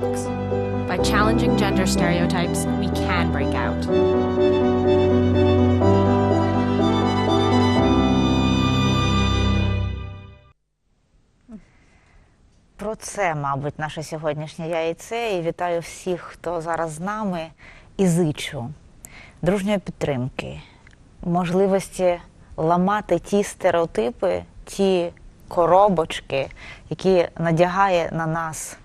box. By challenging gender stereotypes, we can break out. Про це, мабуть, наше сьогоднішнє яйце. І вітаю всіх, хто зараз з нами, і зичу дружньої підтримки, можливості ламати ті стереотипи, ті коробочки, які надягає на нас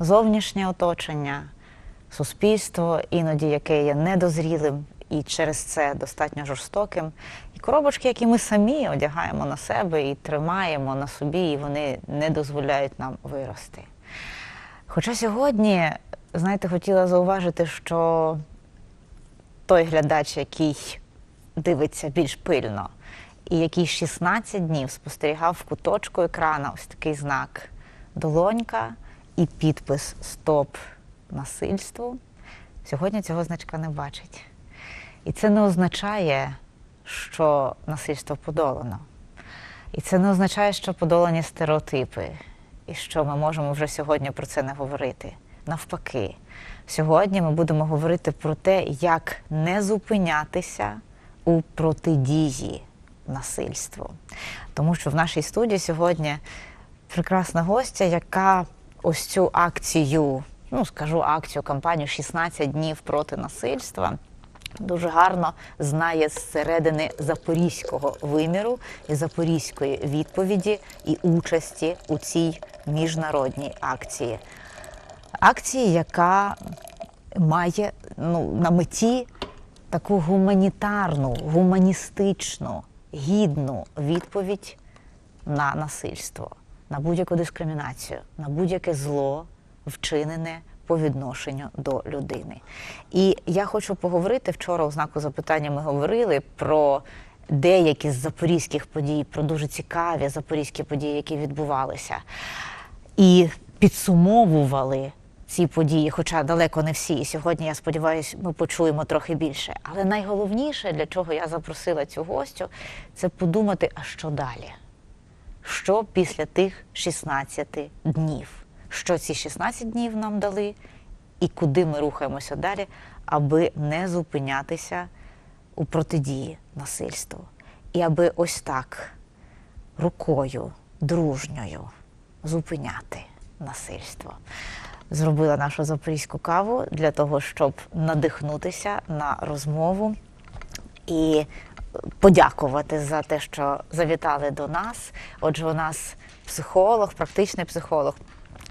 зовнішнє оточення, суспільство, іноді яке є недозрілим і через це достатньо жорстоким. І коробочки, які ми самі одягаємо на себе і тримаємо на собі, і вони не дозволяють нам вирости. Хоча сьогодні, знаєте, хотіла зауважити, що той глядач, який дивиться більш пильно, і який 16 днів спостерігав в куточку екрана ось такий знак долонька і підпис Стоп насильству, сьогодні цього значка не бачить. І це не означає, що насильство подолано. І це не означає, що подолані стереотипи, і що ми можемо вже сьогодні про це не говорити. Навпаки, сьогодні ми будемо говорити про те, як не зупинятися у протидії насильству. Тому що в нашій студії сьогодні прекрасна гостя, яка ось цю акцію, ну скажу акцію, кампанію «16 днів проти насильства. Дуже гарно знає зсередини запорізького виміру і запорізької відповіді і участі у цій міжнародній акції. Акції, яка має ну, на меті таку гуманітарну, гуманістичну, гідну відповідь на насильство, на будь-яку дискримінацію, на будь-яке зло, вчинене по відношенню до людини. І я хочу поговорити вчора у знаку запитання. Ми говорили про деякі з запорізьких подій, про дуже цікаві запорізькі події, які відбувалися, і підсумовували. Ці події, хоча далеко не всі. І сьогодні, я сподіваюся, ми почуємо трохи більше. Але найголовніше, для чого я запросила цю гостю, це подумати, а що далі? Що після тих 16 днів? Що ці 16 днів нам дали, і куди ми рухаємося далі, аби не зупинятися у протидії насильству. І аби ось так рукою дружньою зупиняти насильство зробила нашу запорізьку каву для того, щоб надихнутися на розмову і подякувати за те, що завітали до нас. Отже, у нас психолог, практичний психолог.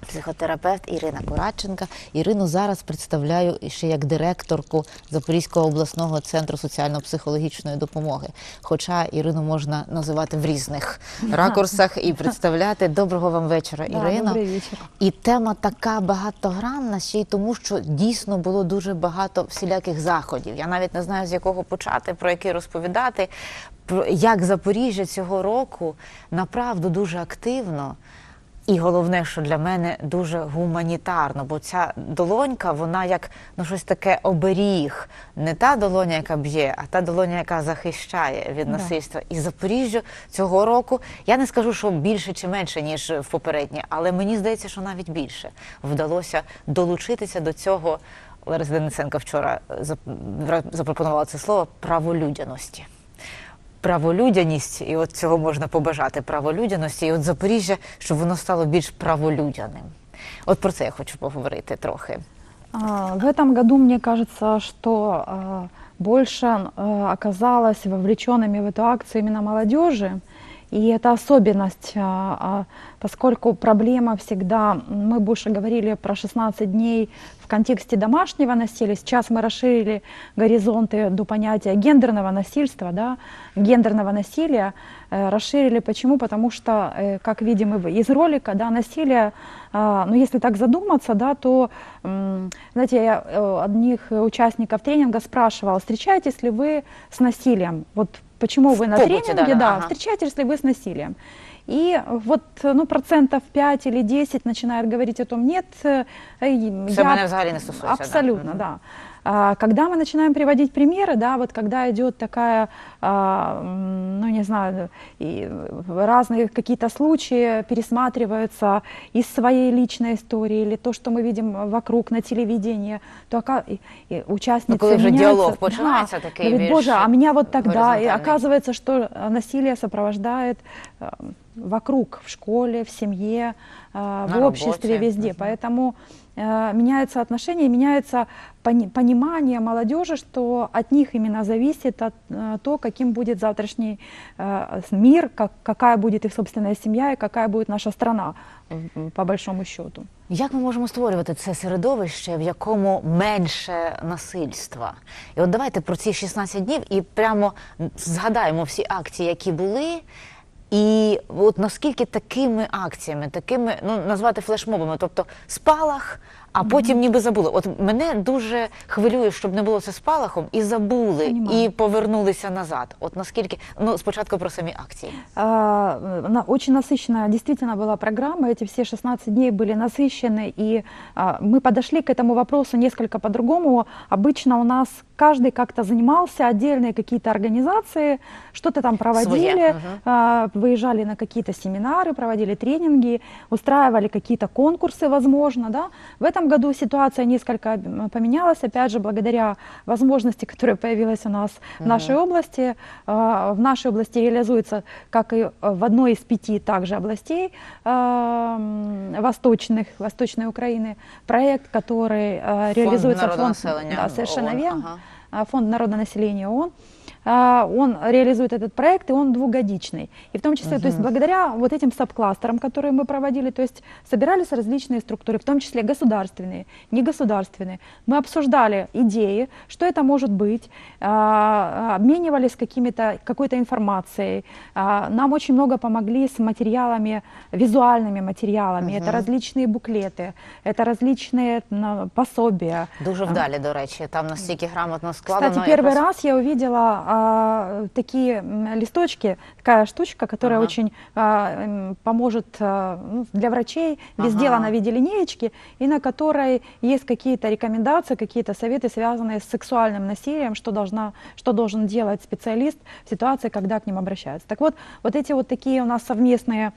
Психотерапевт Ірина Курадченка. Ірину зараз представляю ще як директорку Запорізького обласного центру соціально-психологічної допомоги. Хоча Ірину можна називати в різних ракурсах і представляти. Доброго вам вечора, Ірино. І тема така багатогранна, ще й тому, що дійсно було дуже багато всіляких заходів. Я навіть не знаю, з якого почати, про який розповідати. Про як Запоріжжя цього року направду дуже активно. І головне, що для мене дуже гуманітарно, бо ця долонька, вона як ну щось таке оберіг, не та долоня, яка б'є, а та долоня, яка захищає від насильства. І Запоріжжю цього року я не скажу, що більше чи менше ніж в попереднє, але мені здається, що навіть більше вдалося долучитися до цього. Лариса Денисенко вчора запропонувала це слово праволюдяності праволюдяність, і от цього можна побажати праволюдяності, і от Запоріжжя, щоб воно стало більш праволюдяним. От про це я хочу поговорити трохи. В этом году мне кажется, что больше оказалось вовлеченными в эту акцию именно молодежи. И это особенность, поскольку проблема всегда, мы больше говорили про 16 дней в контексте домашнего насилия, сейчас мы расширили горизонты до понятия гендерного насильства, да, гендерного насилия, э, расширили почему? Потому что, э, как видим из ролика, да, насилие, ну если так задуматься, да, то, знаете, я э, одних участников тренинга спрашивала, встречаетесь ли вы с насилием? Вот почему вы на побуте, тренинге, да, да, ага. встречаетесь ли вы с насилием. И вот ну, процентов 5 или 10 начинают говорить о том, нет, э, Це мене взагалі не стосується. Абсолютно, да. да. А, Когда мы начинаем приводить примеры, да, вот когда идет такая, а, м, ну не знаю, и разные какие-то случаи пересматриваются из своей личной истории или то, что мы видим вокруг на телевидении, то ока- и, и участницы Ну, коли вже меняются. діалог починається такий говорит, більш Боже, а меня вот тогда, и горизонтальний». оказывается, что э, насилие сопровождает э, вокруг, в школе, в семье, э, в На обществе, работе. везде. Мгм. Поэтому э, меняются отношения, меняется пони- понимание молодежи, что от них именно зависит от, э, то, каким будет завтрашний э, с- мир, как, какая будет их собственная семья и какая будет наша страна, м, по большому счету. Як ми можемо створювати це середовище, в якому менше насильства? І от давайте про ці 16 днів і прямо згадаємо всі акції, які були. І от наскільки такими акціями, такими ну назвати флешмобами, тобто спалах, а потім ніби забули. От мене дуже хвилює, щоб не було це спалахом, і забули, Понімаю. і повернулися назад. От наскільки ну спочатку про самі акції. А, на- Очень насыщенная действительно была программа. Эти все 16 дней были насыщены, и а, мы подошли к этому вопросу несколько по-другому. Обычно у нас каждый как-то занимался, отдельные какие-то организации, что-то там проводили, Своє, а, выезжали на какие-то семинары, проводили тренинги, устраивали какие-то конкурсы, возможно. Да? В этом году ситуация несколько поменялась, опять же, благодаря возможности, которая появилась у нас в нашей области. А, В нашей области реализуется, как и в одной из пяти также областей а, восточных, Восточной Украины, проект, который а, реализуется народонаселення да, совершенно ООН, верно. ага. Фонд народонаселения ООН. А, Он реализует этот проект, и он двухгодичный. И в том числе, то есть благодаря вот этим сабкластерам, которые мы проводили, то есть собирались различные структуры, в том числе государственные, негосударственные. Мы обсуждали идеи, что это может быть, а, обменивались какими-то, какой-то информацией. А, Нам очень много помогли с материалами, визуальными материалами. Это различные буклеты, это различные м, пособия. Дуже А. вдалі, до речі, там настільки грамотно складено. Кстати, я первый просто- раз я увидела а, такие листочки, такая штучка, которая Ага. очень а, поможет а, ну, для врачей. Везде Ага. она в виде линеечки, и на которой есть какие-то рекомендации, какие-то советы, связанные с сексуальным насилием, что, должна, что должен делать специалист в ситуации, когда к ним обращаются. Так вот, вот эти вот такие у нас совместные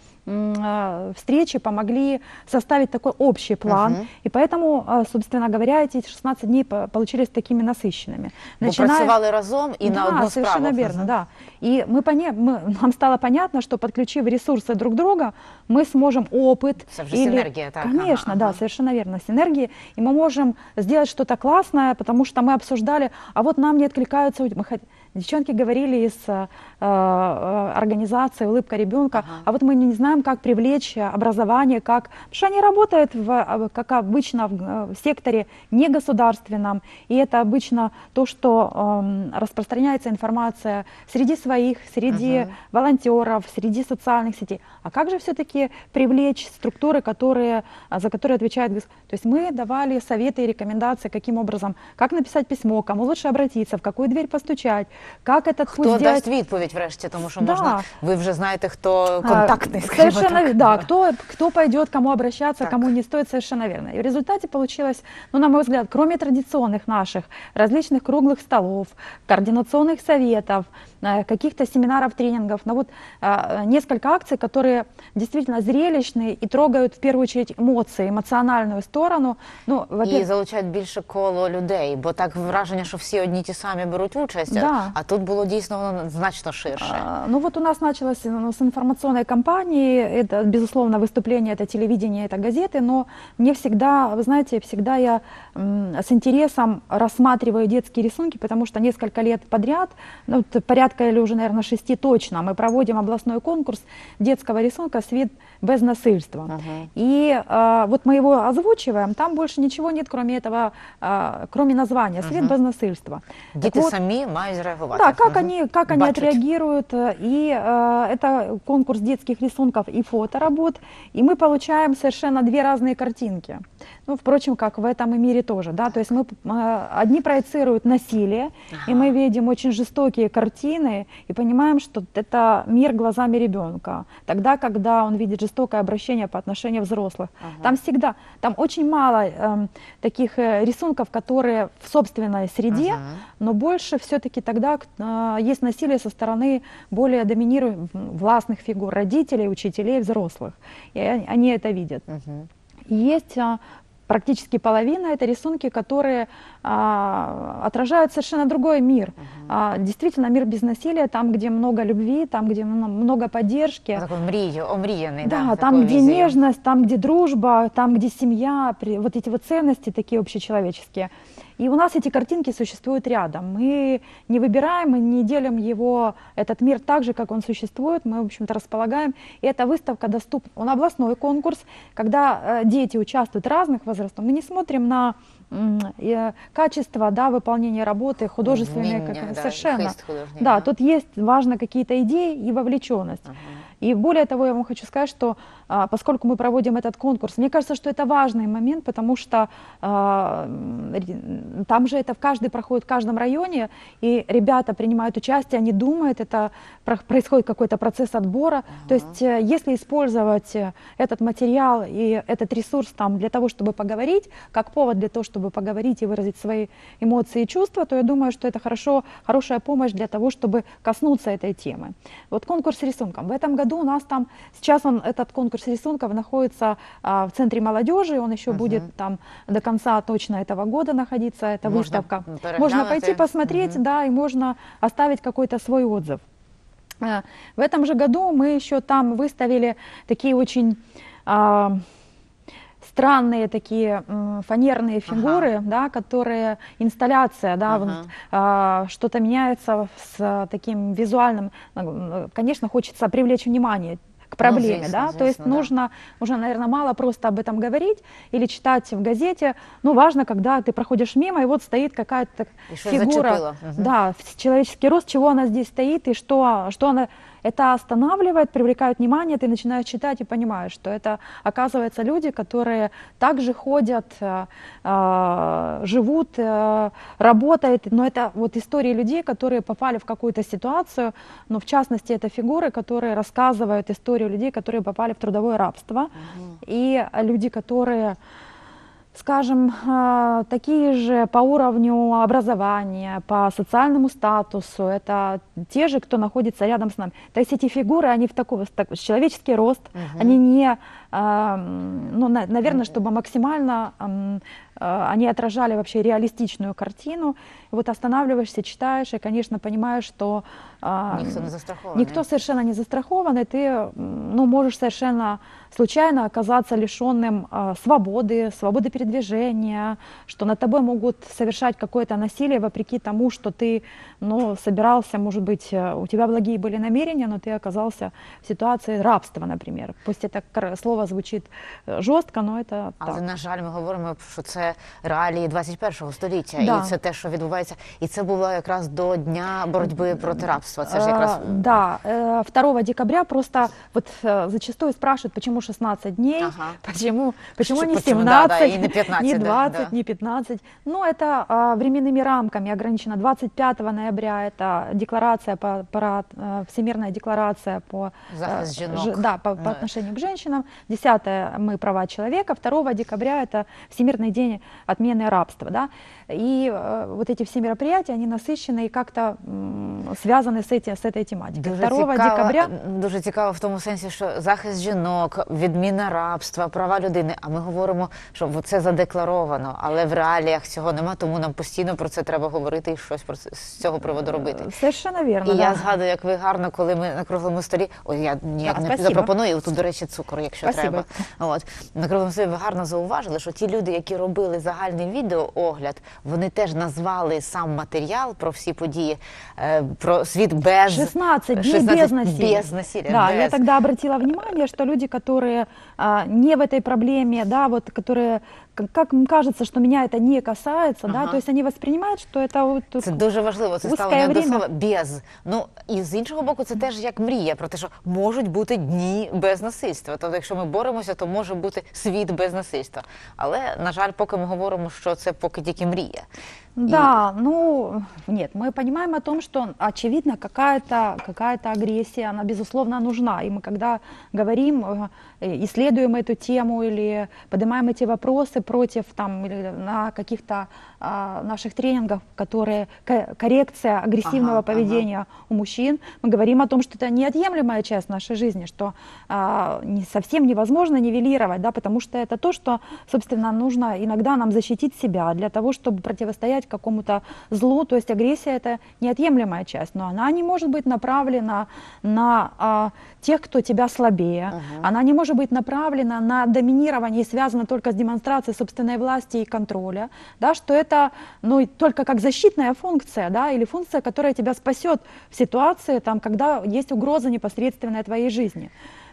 встречи помогли составить такой общий план, Мгм. и поэтому, а, собственно говоря, эти 16 дней по- получились такими насыщенными. Начиная- працювали разом на да, одну совершенно справу. верно, да. И мы, поня... мы нам стало понятно, что подключив ресурсы друг друга, мы сможем опыт Это же синергия, так, Конечно, ага, да, ага. совершенно верно, синергии, и мы можем сделать что-то классное, потому что мы обсуждали, а вот нам не откликаются, мы хот- девчонки говорили из э, э, организации «Улыбка ребенка», Ага. а вот мы не знаем, как привлечь э, образование, как, потому что они работают, в, э, как обычно, в, э, в секторе негосударственном, и это обычно то, что эм, распространяется информация среди своих, среди Мгм. волонтеров, среди социальных сетей. А как же все-таки привлечь структуры, которые, за которые отвечает То есть мы давали советы и рекомендации, каким образом, как написать письмо, кому лучше обратиться, в какую дверь постучать, как этот Хто путь сделать. дасть відповідь врешті, тому що Да. можна, ви вже знаєте, хто А, контактний, скажімо Совершенно, так. да, кто, кто пойдет, кому обращаться, Так. кому не стоит, совершенно верно. И в результате получилось, ну, на мой взгляд, кроме традиционных наших различных круглых столов, координационных советов, э, каких-то семинаров, тренингов, но вот э, несколько акций, которые действительно зрелищные и трогают в первую очередь эмоции, эмоциональную сторону. Ну, І во-первых, залучають більше коло людей, бо так враження, що всі одні ті самі беруть участь, Да. а тут було дійсно воно значно ширше. А, Ну вот у нас началось ну, с информационной кампании, это, безусловно, выступление, это телевидение, это газеты, но мне всегда, вы знаете, всегда я м, с интересом рассматриваю детские рисунки, потому что несколько лет подряд, ну, вот порядка или уже, наверное, шести точно, мы проводим областной конкурс детского рисунка «Свет без насильства». Мгм. И а, вот мы его озвучиваем, там больше ничего нет, кроме этого, а, кроме названия «Свет Мгм. без насильства». Діти вот, самі мають зреагувати. да, как Мгм. они, как они отреагируют. э, И э, это конкурс детских рисунков и фоторабот. И мы получаем совершенно две разные картинки. Ну, впрочем, как в этом и мире тоже, да, то есть мы, э, одни проецируют насилие, и мы видим очень жестокие картины и понимаем, что это мир глазами ребенка. Тогда, когда он видит жестокое обращение по отношению взрослых, там всегда, там очень мало эм, таких э, рисунков, которые в собственной среде, но больше все-таки тогда э, есть насилие со стороны более доминирующих властных фигур, родителей, учителей, взрослых. И они это видят. И Есть а, практически половина это рисунки, которые а, отражают совершенно другой мир. А, действительно, мир без насилия, там, где много любви, там, где мно- много поддержки. Такий мрію, омріяний. Да, да, там, такою где візією. нежность, там, где дружба, там, где семья, при- вот эти вот ценности такие общечеловеческие. И у нас эти картинки существуют рядом. Мы не выбираем, мы не делим его, этот мир так же, как он существует, мы, в общем-то, располагаем. И эта выставка доступна. Он областной конкурс, когда э, дети участвуют разных возрастов. мы не смотрим на э, качество да, выполнения работы, художественные, как, да, совершенно. Да, ага. тут есть важно какие-то идеи и вовлеченность. И более того, я вам хочу сказать, что поскольку мы проводим этот конкурс, мне кажется, что это важный момент, потому что а, там же это в каждый проходит в каждом районе, и ребята принимают участие, они думают, это про- происходит какой-то процесс отбора. То есть, э, если использовать э, этот материал и этот ресурс там для того, чтобы поговорить, как повод для того, чтобы поговорить и выразить свои эмоции и чувства, то я думаю, что это хорошо, хорошая помощь для того, чтобы коснуться этой темы. Вот конкурс рисунком. В этом году у нас там, сейчас он, этот конкурс рисунков находится а, в Центре молодежи, он еще будет там до конца точно этого года находиться, это Можно выставка. Можно пойти посмотреть, да, и можно оставить какой-то свой отзыв. Э, В этом же году мы еще там выставили такие очень а, странные такие фанерные фигуры, да, которые инсталляция, да, вот, Ага. а, что-то меняется с таким визуальным, конечно, хочется привлечь внимание к проблеме, звісно, да, то есть да. нужно уже, наверное, мало просто об этом говорить или читать в газете, но важно, когда ты проходишь мимо и вот стоит какая-то фигура, зацепило. Мгм. да, человеческий рост, чего она здесь стоит и что, что она, это останавливает, привлекает внимание, ты начинаешь читать и понимаешь, что это, оказывается, люди, которые также ходят, э, э, живут, э, работают, но это вот истории людей, которые попали в какую-то ситуацию, но в частности это фигуры, которые рассказывают историю людей, которые попали в трудовое рабство, и люди, которые скажем, э, такие же по уровню образования, по социальному статусу, это те же, кто находится рядом с нами. То есть эти фигуры, они в такой так, человеческий рост, они не, ну, на- наверное, чтобы максимально э, они отражали вообще реалистичную картину. Вот останавливаешься, читаешь и, конечно, понимаешь, что не застрахований. Никто совершенно не застрахован, и ты ну, можешь совершенно случайно оказаться лишенным а, свободы, свободы передвижения, что над тобой могут совершать какое-то насилие вопреки тому, что ты ну, собирался, может быть, э, у тебя благие были намерения, но ты оказался в ситуации рабства, например. Пусть это кр- слово звучит э, жестко, но это Але так. на жаль, ми говоримо, що це реалії 21 століття, Да. і це те, що відбувається. І це було якраз до дня боротьби проти рабства. Це ж Э, якраз Да, э, 2 декабря просто вот э, зачастую спрашивают, почему 16 дней, Ага. почему, почему не Почему, да, 17, да, и не 15, не да, 20, да. не 15. Ну, это а, временными рамками ограничено. 25 ноября это декларация, по, про, э, Всемирная декларация по, Захист э, женок. да, по, по Да. отношению к женщинам. 10 мы права человека, 2 декабря это Всемирный день отмены рабства. Да? И э, вот эти все мероприятия, они насыщены и как-то м, связаны с, эти, с этой тематикой. Дуже 2 цікаво, декабря дуже цікаво в тому сенсі, що захист жінок, відміна рабства, права людини. А ми говоримо, що це задекларовано, але в реаліях цього нема, тому нам постійно про це треба говорити і щось про це з цього приводу робити. совершенно верно. І да. я згадую, як ви гарно, коли ми на круглому столі. Ой, я ніяк Да, не спасибо. запропоную. Тут, до речі, цукор, якщо Спасибо. треба. От на круглому столі ви гарно зауважили, що ті люди, які робили загальний відеоогляд, вони теж назвали сам матеріал про всі події, е, про світ без 16 дней 16 без насилия. Без насилия. Да, без. я тогда обратила внимание, что люди, которые а, не в этой проблеме, да, вот, которые к- как им кажется, что меня это не касается, да, Ага. то есть они воспринимают, что это вот тут Це дуже важливо. Це Узке ставлення до время. слова без. Ну і з іншого боку, це теж як мрія про те, що можуть бути дні без насильства. Тобто, якщо ми боремося, то може бути світ без насильства. Але на жаль, поки ми говоримо, що це поки тільки мрія. 对 Да, ну нет, мы понимаем о том, что очевидно какая-то какая агрессия, она безусловно нужна. И мы когда говорим, э, исследуем эту тему или поднимаем эти вопросы против там или на каких-то а, наших тренингах, которые ко- коррекция агрессивного Ага, поведения у мужчин, мы говорим о том, что это неотъемлемая часть нашей жизни, что а, не, совсем невозможно нивелировать, да, потому что это то, что, собственно, нужно иногда нам защитить себя для того, чтобы противостоять какому-то злу, то есть агрессия это неотъемлемая часть, но она не может быть направлена на а, тех, кто тебя слабее, она не может быть направлена на доминирование и связана только с демонстрацией собственной власти и контроля, да, что это ну, только как защитная функция, да, или функция, которая тебя спасет в ситуации, там, когда есть угроза непосредственная твоей жизни.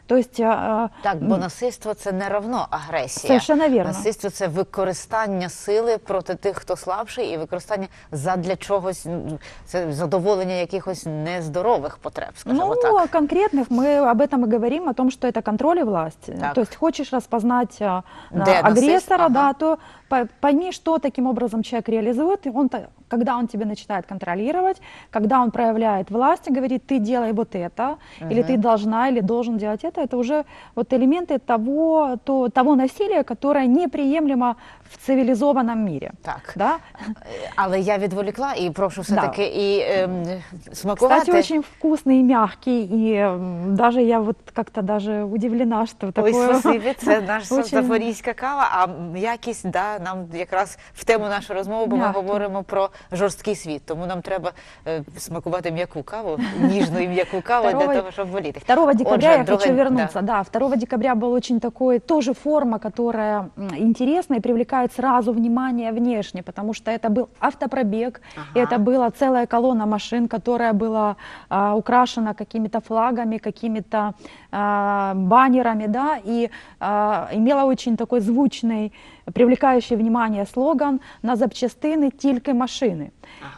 То есть а, а, Так, бо насильство це не равно агресія. Совершенно вірно. Насильство це використання сили проти тих, хто слабший, і використання задля чогось, м, це задоволення якихось нездорових потреб, скажімо Ну, так. конкретных мы об этом и говорим, о том, что это контроль и власть. Так. То есть хочешь распознать а, на Где насильство? агрессора, Ага. да, то по- пойми, что таким образом человек реализует. И он, когда он тебя начинает контролировать, когда он проявляет власть и говорит, ты делай вот это, или ты должна, или должен делать это, это уже вот элементы того, то, того насилия, которое неприемлемо в цивилизованном мире. Так. Да? Але я відволікла і прошу все Да. таки і ем, смакувати. Кстати, очень вкусный и мягкий, и м, даже я вот как-то даже удивлена, что Ой, такое. спасибі, це наша Очень- запорізька кава, а якість да, нам якраз в тему нашої розмови, бо ми М'яко. говоримо про жорсткий світ, тому нам треба е, смакувати м'яку каву, ніжну і м'яку каву для Второго- того, щоб боліти. 2 декабря Отже, я друге- хочу вернуться. да. Да. 2 декабря был очень такой, тоже форма, которая м, интересна и привлекает сразу внимание внешне, потому что это был автопробег, Ага. это была целая колонна машин, которая была а, украшена какими-то флагами, какими-то а, баннерами, да, и а, имела очень такой звучный, привлекающий внимание слоган «На запчастины тільки машины».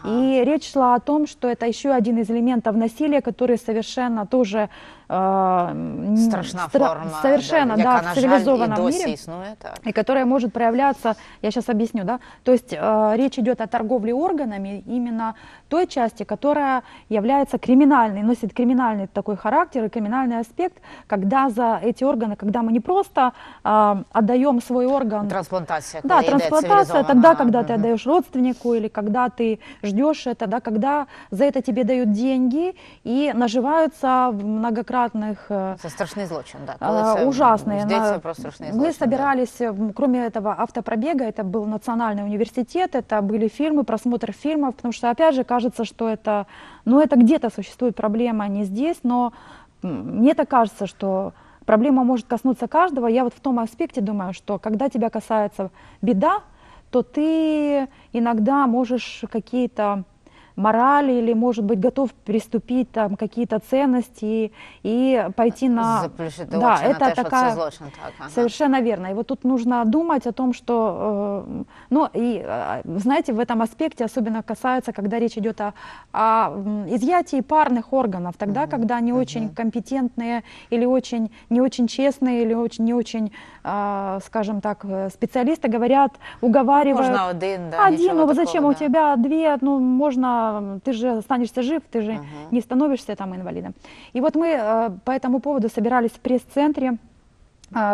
И речь шла о том, что это еще один из элементов насилия, который совершенно тоже э, м, Страшна стра- форма, совершенно, да, да, яка, в на жаль, і цивилизованном досі мире існує. Так. и которая может проявляться, я сейчас объясню, да, то есть э, речь идет о торговле органами, именно той части, которая является криминальной, носит криминальный такой характер и криминальный аспект, когда за эти органы, когда мы не просто э, отдаем свой орган Трансплантація, коли да, йде трансплантация цивілізована. тогда, когда ты Мгм. отдаешь родственнику или когда ты ждешь это, да, когда за это тебе дают деньги и наживаются в многократных э, Це страшний злочин, так. а, Коли це ужасные. йдеться На- про страшний Мы злочин. да. собирались, м, кроме этого автопробега, это был национальный университет, это были фильмы, просмотр фильмов, потому что, опять же, кажется, что это, ну, это где-то существует проблема, не здесь, но мне так кажется, что проблема может коснуться каждого. Я вот в том аспекте думаю, что когда тебя касается беда, то ты иногда можешь какие-то морали или, может быть, готов переступить там какие-то ценности и пойти на... Заплющити Да, очі на это те, що це такая... злочин. Так, ага. Совершенно верно. И вот тут нужно думать о том, что, э, ну и э, знаете, в этом аспекте особенно касается, когда речь идет о, о изъятии парных органов, тогда, когда не очень компетентные или очень не очень честные или очень не очень, э, скажем так, э, специалисты говорят, уговаривают. Можна один, да, Один, ну такого, зачем у да. тебя две, ну можно, ты же останешься жив, ты же Ага. не становишься там инвалидом. И вот мы э, по этому поводу собирались в пресс-центре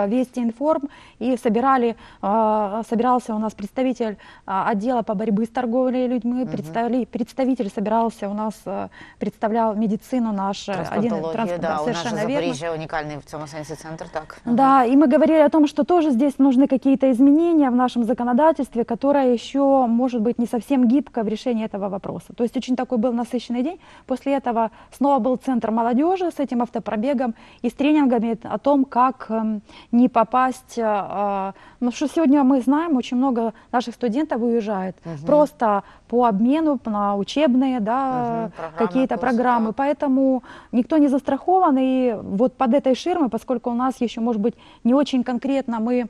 Вести Информ и собирали, э, собирался у нас представитель э, отдела по борьбе с торговлей людьми, представили, представитель собирался у нас, э, представлял медицину наш, э, один Трансплантологію, транс- да, у нас же совершенно верно. Запоріжжя унікальний в цьому сенсі центр, так. Да, и мы говорили о том, что тоже здесь нужны какие-то изменения в нашем законодательстве, которое еще может быть не совсем гибко в решении этого вопроса. То есть очень такой был насыщенный день. После этого снова был центр молодежи с этим автопробегом и с тренингами о том, как эм, не попасть. э, Ну что сегодня мы знаем, очень много наших студентов уезжает просто по обмену на учебные, да, программы, какие-то программы. Поэтому никто не застрахован, и вот под этой ширмой, поскольку у нас еще, может быть, не очень конкретно мы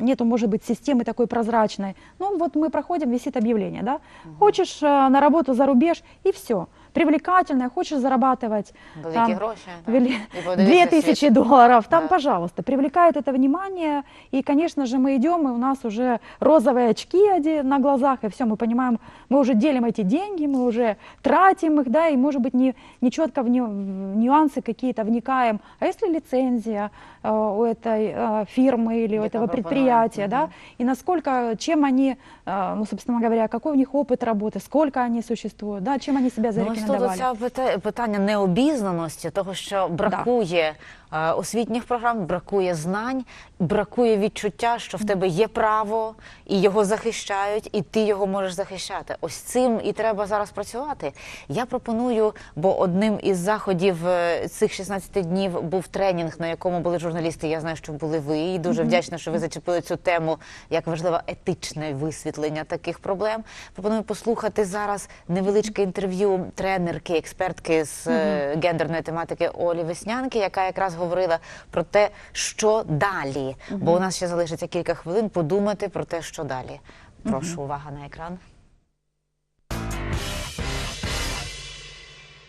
нету, может быть, системы такой прозрачной. Ну, вот мы проходим, висит объявление, да? Хочешь э, на работу за рубеж, и все Привлекательное, хочешь зарабатывать Великі там, гроші. так. вели- І подивіться Две тысячи світ. долларов, там, Да. пожалуйста, привлекает это внимание, и, конечно же, мы идем, и у нас уже розовые очки оде- на глазах, и все, мы понимаем, мы уже делим эти деньги, мы уже тратим их, да, и, может быть, не, не четко в, ню- в нюансы какие-то вникаем. А если лицензия э, у этой э, фирмы или у Яка этого пропонує, предприятия, да, мгм. и насколько, чем они, э, ну, собственно говоря, какой у них опыт работы, сколько они существуют, да, чем они себя Ну, ось тут зарекомендовали. оця пита- питання необізнаності, того, що бракує е, освітніх програм, бракує знань, бракує відчуття, що в тебе є право, і його захищають, і ти його можеш захищати. Ось цим і треба зараз працювати. Я пропоную, бо одним із заходів е, цих 16 днів був тренінг, на якому були журналісти. Я знаю, що були ви, і дуже вдячна, що ви зачепили цю тему, як важливе етичне висвітлення таких проблем. Пропоную послухати зараз невеличке інтерв'ю тренерки, експертки з е, гендерної тематики Олі Веснянки, яка якраз говорила про те, що далі. Бо у нас ще залишиться кілька хвилин подумати про те, що далі. Прошу увага на екран.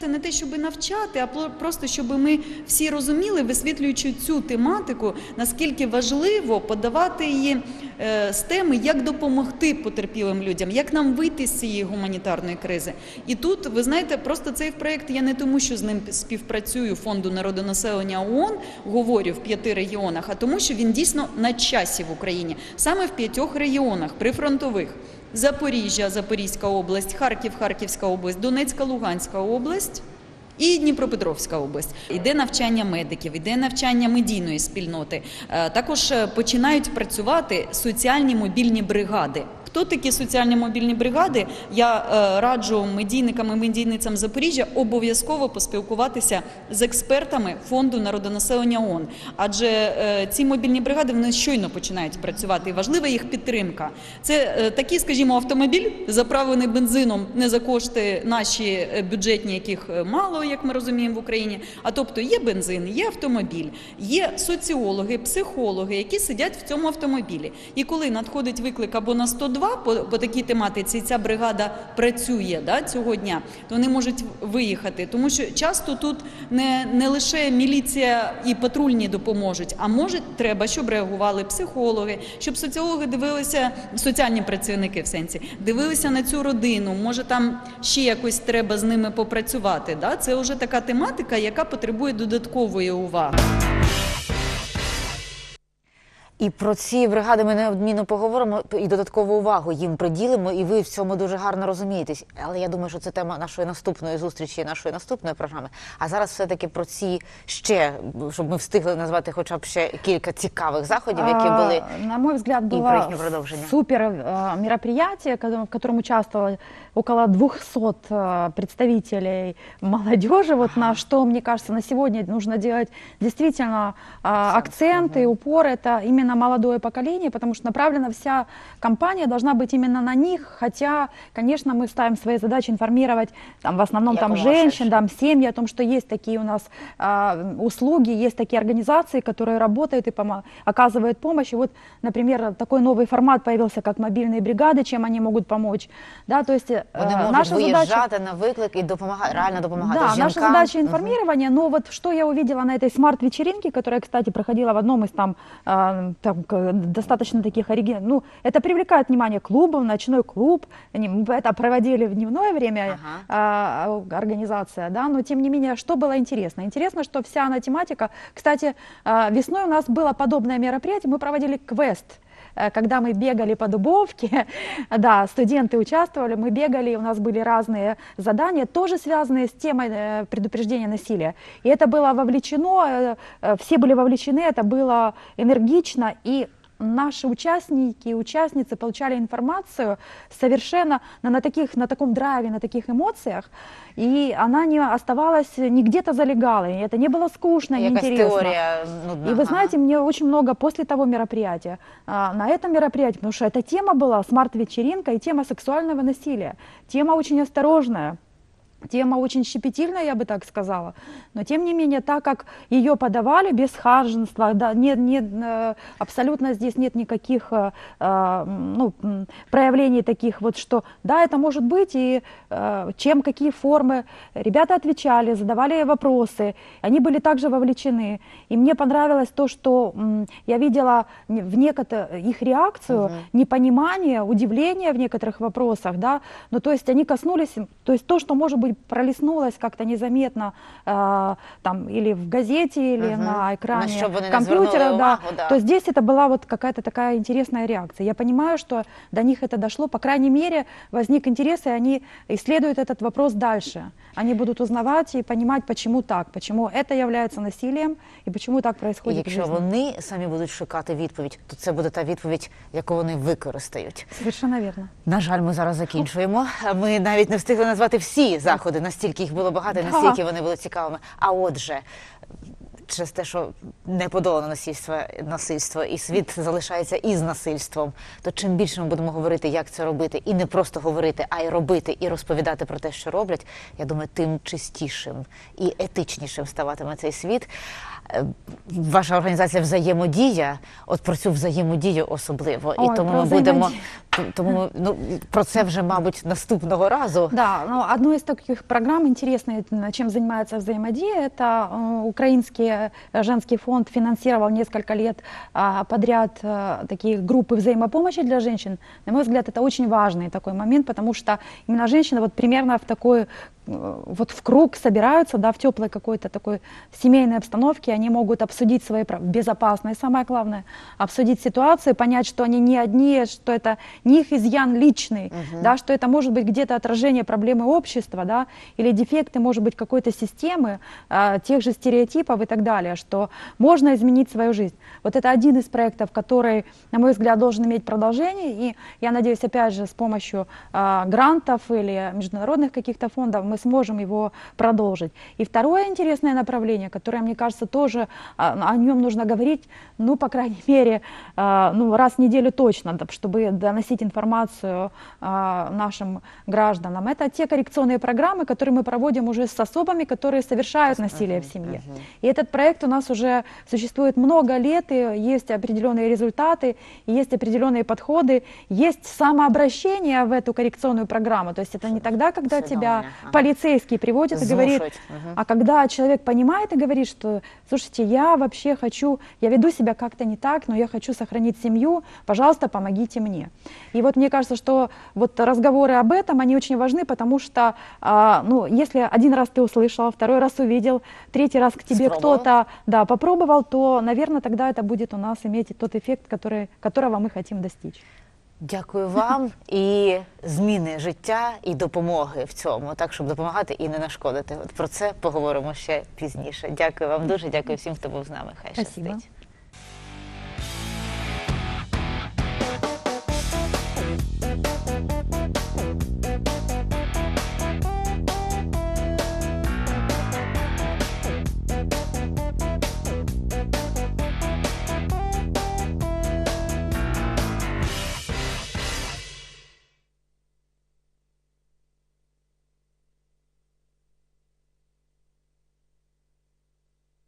Це не те, щоб навчати, а просто щоб ми всі розуміли, висвітлюючи цю тематику, наскільки важливо подавати її е, з теми, як допомогти потерпілим людям, як нам вийти з цієї гуманітарної кризи. І тут, ви знаєте, просто цей проєкт я не тому, що з ним співпрацюю фонду народонаселення ООН, говорю в п'яти регіонах, а тому, що він дійсно на часі в Україні, саме в п'ятьох регіонах прифронтових. Запоріжжя, Запорізька область, Харків, Харківська область, Донецька, Луганська область. І Дніпропетровська область іде навчання медиків, іде навчання медійної спільноти. Е, Також е, починають працювати соціальні мобільні бригади. Хто такі соціальні мобільні бригади? Я е, раджу медійникам і медійницям Запоріжжя обов'язково поспілкуватися з експертами фонду народонаселення ООН. Адже е, ці мобільні бригади вони щойно починають працювати. І важлива їх підтримка. Це е, такий, скажімо, автомобіль, заправлений бензином не за кошти наші бюджетні, яких мало, як ми розуміємо в Україні. А тобто є бензин, є автомобіль, є соціологи, психологи, які сидять в цьому автомобілі. І коли надходить виклик або на 102 по, по такій тематиці, і ця бригада працює да, цього дня, то вони можуть виїхати. Тому що часто тут не, не лише міліція і патрульні допоможуть, а може треба, щоб реагували психологи, щоб соціологи дивилися, соціальні працівники в сенсі, дивилися на цю родину. Може там ще якось треба з ними попрацювати. Да? Це вже така тематика, яка потребує додаткової уваги. І про ці бригади ми неодмінно поговоримо і додаткову увагу їм приділимо, і ви в цьому дуже гарно розумієтесь. Але я думаю, що це тема нашої наступної зустрічі, нашої наступної програми. А зараз все-таки про ці ще, щоб ми встигли назвати хоча б ще кілька цікавих заходів, які А, були. На мой взгляд, и про было их продолжение. супер э, мероприятие, ко- в котором участвовало около 200 э, представителей молодежи. Вот на что, мне кажется, на сегодня нужно делать действительно а, акценты, упор. Это именно молодое поколение, потому что направлена вся кампания должна быть именно на них. Хотя, конечно, мы ставим своей задачей информировать там, в основном там Якомога женщин, ширше. там семьи, о том, что есть такие у нас а, услуги, есть такие организации, которые работают и помо- оказывают помощь. И вот, например, такой новый формат появился, как мобильные бригады, чем они могут помочь. Да, то есть э, Вони можуть наша задача... виїжджати на виклик і допомагати реально допомагати Да, жінкам. наша задача Мгм. информирования, но вот что я увидела на этой смарт-вечеринке, которая, кстати, проходила в одном из там, а, там достаточно таких оригинальных, ну, это привлекает внимание клубов, ночной клуб, они это проводили в дневное время Ага. а, организация, да, но тем не менее, что было интересно? Интересно, что вся она тематика, кстати, а, весной у нас было подобное мероприятие, мы проводили квест, э, когда мы бегали по Дубовке, да, студенты участвовали, мы бегали, у нас были разные задания, тоже связанные с темой э, предупреждения насилия. И это было вовлечено, э, э, все были вовлечены, это было энергично, и наши участники и участницы получали информацию совершенно на, на, таких, на таком драйве, на таких эмоциях, и она не оставалась, не где-то залегала, и это не было скучно, Якась неинтересно. теорія нудна. И вы знаете, мне очень много после того мероприятия, а, на этом мероприятии, потому что эта тема была, смарт-вечеринка и тема сексуального насилия, тема очень осторожная. Тема очень щепетильная, я бы так сказала, но тем не менее, так как ее подавали без хаженства, да, нет, нет, э, абсолютно здесь нет никаких э, э, ну, проявлений таких вот, что да, это может быть, и чем, какие формы. Ребята отвечали, задавали вопросы, они были также вовлечены. И мне понравилось то, что я видела в некоторых их реакцию, непонимание, удивление в некоторых вопросах, да, ну то есть они коснулись, то есть то, что может быть пролистнулось как-то незаметно э, там или в газете, или Мгм. на На экране що б вони не компьютера, звернули да, увагу, да. то здесь это была вот какая-то такая интересная реакция. Я понимаю, что до них это дошло, по крайней мере, возник интерес, и они исследуют этот вопрос дальше. Они будут узнавать и понимать, почему так, почему это является насилием и почему так І происходит в якщо жизни. вони самі будуть шукати відповідь, то це буде та відповідь, яку вони використають. Совершенно верно. На жаль, ми зараз закінчуємо. Ми навіть не встигли назвати всі заходи, Настільки їх було багато, Да. настільки вони були цікавими. А отже, через те, що не подолано насильство, насильство, і світ залишається із насильством, то чим більше ми будемо говорити, як це робити, і не просто говорити, а й робити, і розповідати про те, що роблять, я думаю, тим чистішим і етичнішим ставатиме цей світ. Е, Ваша організація взаємодія, от про цю взаємодію особливо. Ой, і тому ми будемо Тому ми, ну, про це вже, мабуть, наступного разу. Да, ну, одной из таких программ интересной, м, чем занимается взаимодействие, это э, Украинский э, женский фонд финансировал несколько лет а, подряд э, такие группы взаимопомощи для женщин. На мой взгляд, это очень важный такой момент, потому что именно женщины вот примерно в такой вот в круг собираются, да, в теплой какой-то такой семейной обстановке, они могут обсудить свои и самое главное, обсудить ситуацию, понять, что они не одни, что это не их изъян личный, да, что это может быть где-то отражение проблемы общества, да, или дефекты, может быть, какой-то системы, а, тех же стереотипов и так далее, что можно изменить свою жизнь. Вот это один из проектов, который, на мой взгляд, должен иметь продолжение, и я надеюсь, опять же, с помощью а, грантов или международных каких-то фондов мы сможем его продолжить. И второе интересное направление, которое, мне кажется, тоже а, о нем нужно говорить, ну, по крайней мере, ну, раз в неделю точно, чтобы доносить информацию а, нашим гражданам. Это те коррекционные программы, которые мы проводим уже с особами, которые совершают насилие в семье. И этот проект у нас уже существует много лет, и есть определенные результаты, и есть определенные подходы, есть самообращение в эту коррекционную программу. То есть это не тогда, когда тебя ага. полицейский приводит и говорит, а когда человек понимает и говорит, что, слушайте, я вообще хочу, я веду себя как-то не так, но я хочу сохранить семью, пожалуйста, помогите мне. И вот мне кажется, что вот разговоры об этом, они очень важны, потому что, а, ну, если один раз ты услышал, второй раз увидел, третий раз к тебе Спробовал. кто-то, да, попробовал, то, наверное, тогда это будет у нас иметь тот эффект, который, которого мы хотим достичь. Дякую вам і зміни життя і допомоги в цьому, так щоб допомагати і не нашкодити. От про це поговоримо ще пізніше. Дякую вам дуже. Дякую всім, хто був з нами. Хай Спасибо. щастить.